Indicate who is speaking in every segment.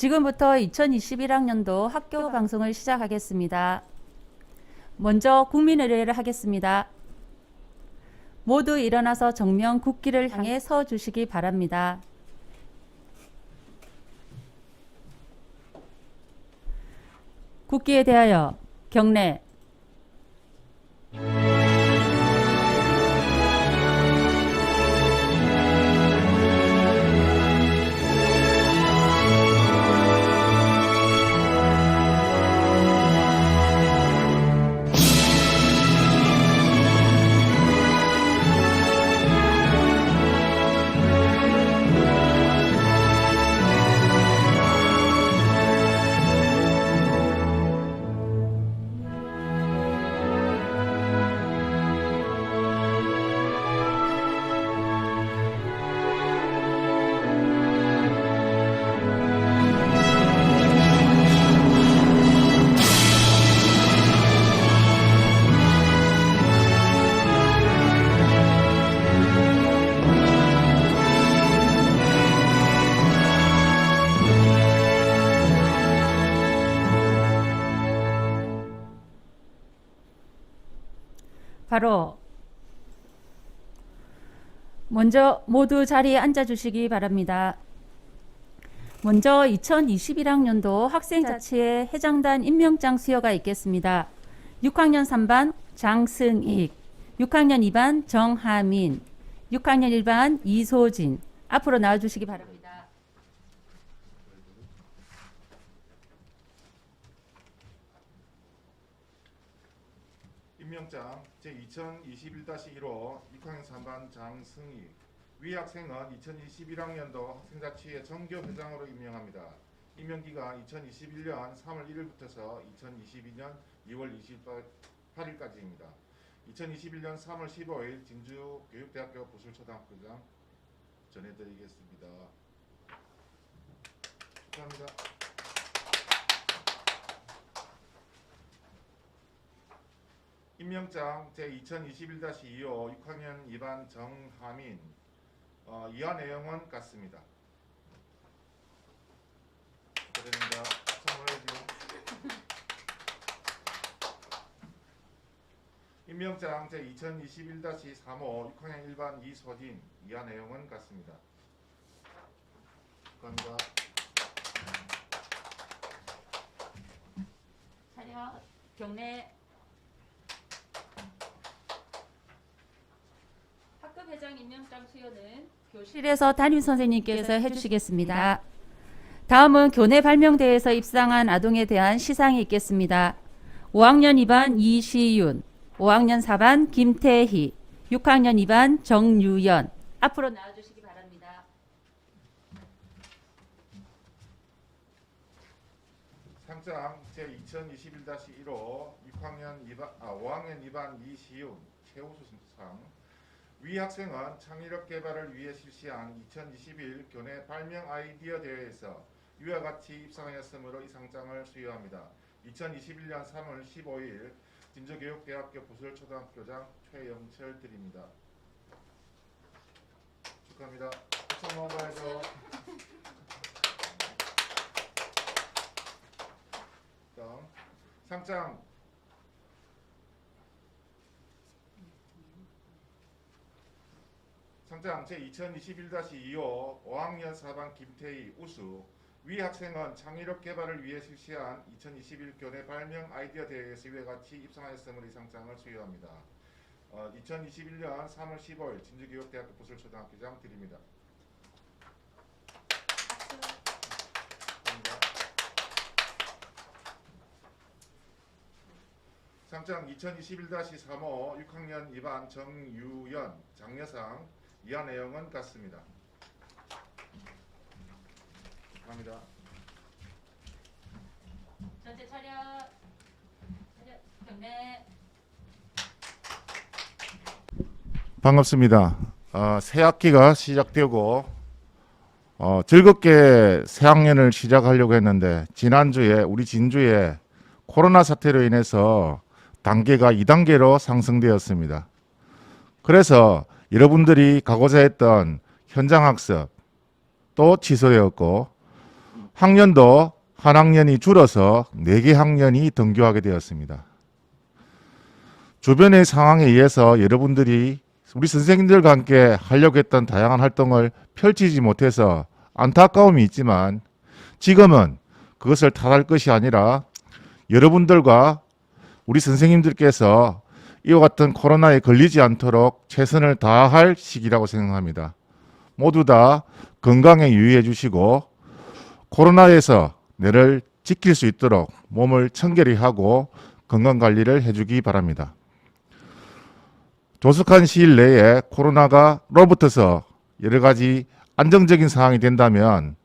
Speaker 1: 지금부터 2021학년도 학교 방송을 시작하겠습니다. 먼저 국민의례를 하겠습니다. 모두 일어나서 정면 국기를 향해 서 주시기 바랍니다. 국기에 대하여 경례. 바로 먼저 모두 자리에 앉아 주시기 바랍니다. 먼저 2021학년도 학생자치회 회장단 임명장 수여가 있겠습니다. 6학년 3반 장승익, 6학년 2반 정하민, 6학년 1반 이소진 앞으로 나와 주시기 바랍니다.
Speaker 2: 임명장 제2021-1호 6학년 3반 장승희 위 학생은 2021학년도 학생자치회 정교 회장으로 임명합니다. 임명기간 2021년 3월 1일부터서 2022년 2월 28일까지입니다. 2021년 3월 15일 진주교육대학교 부술초등학교장 전해드리겠습니다. 축하합니다. 임명장 제2021-2호 6학년 2반 정하민 어, 이하 내용은 같습니다. 축하드립니다. 선물해주세요. 임명장 제2021-3호 6학년 1반 이소진 이하 내용은 같습니다. 축하합니다.
Speaker 1: 차렷 경례 학급 회장 임명장 수여는 교실에서 담임 선생님께서 해주시겠습니다. 다음은 교내 발명대에서 입상한 아동에 대한 시상이 있겠습니다. 5학년 2반 이시윤, 5학년 4반 김태희, 6학년 2반 정유연 앞으로 나와주시기 바랍니다.
Speaker 2: 상장 제2021-1호 6학년 2반 아 5학년 2반 이시윤 최우수상 위 학생은 창의력 개발을 위해 실시한 2021 교내 발명 아이디어 대회에서 위와 같이 입상하였으므로 이 상장을 수여합니다. 2021년 3월 15일 진주교육대학교 부설초등학교장 최영철 드립니다. 축하합니다. 한번 가야죠. 다음 상장 상장 제2021-2호 5학년 4반 김태희 우수 위 학생은 창의력 개발을 위해 실시한 2021 교내 발명 아이디어 대회에서 이와 같이 입상하였으므로 이 상장을 수여합니다. 어, 2021년 3월 15일 진주교육대학교 부설초등학교장 드립니다. 상장 2021-3호 6학년 2반 정유연 장려상 이하 내용은 같습니다. 축하합니다.
Speaker 1: 전체 차렷 차렷 경례
Speaker 2: 반갑습니다. 어, 새 학기가 시작되고 어, 즐겁게 새 학년을 시작하려고 했는데 지난주에 우리 진주에 코로나 사태로 인해서 단계가 2단계로 상승되었습니다. 그래서 여러분들이 가고자 했던 현장 학습 또 취소되었고 학년도 한 학년이 줄어서 4개 학년이 등교하게 되었습니다. 주변의 상황에 의해서 여러분들이 우리 선생님들과 함께 하려고 했던 다양한 활동을 펼치지 못해서 안타까움이 있지만 지금은 그것을 탓할 것이 아니라 여러분들과 우리 선생님들께서 이와 같은 코로나에 걸리지 않도록 최선을 다할 시기라고 생각합니다. 모두 다 건강에 유의해 주시고 코로나에서 내를 지킬 수 있도록 몸을 청결히 하고 건강 관리를 해주기 바랍니다. 조속한 시일 내에 코로나가 로부터서 여러 가지 안정적인 상황이 된다면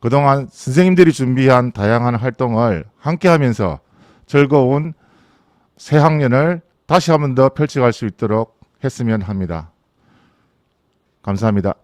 Speaker 2: 그동안 선생님들이 준비한 다양한 활동을 함께 하면서 즐거운 새 학년을 다시 한 번 더 펼쳐갈 수 있도록 했으면 합니다. 감사합니다.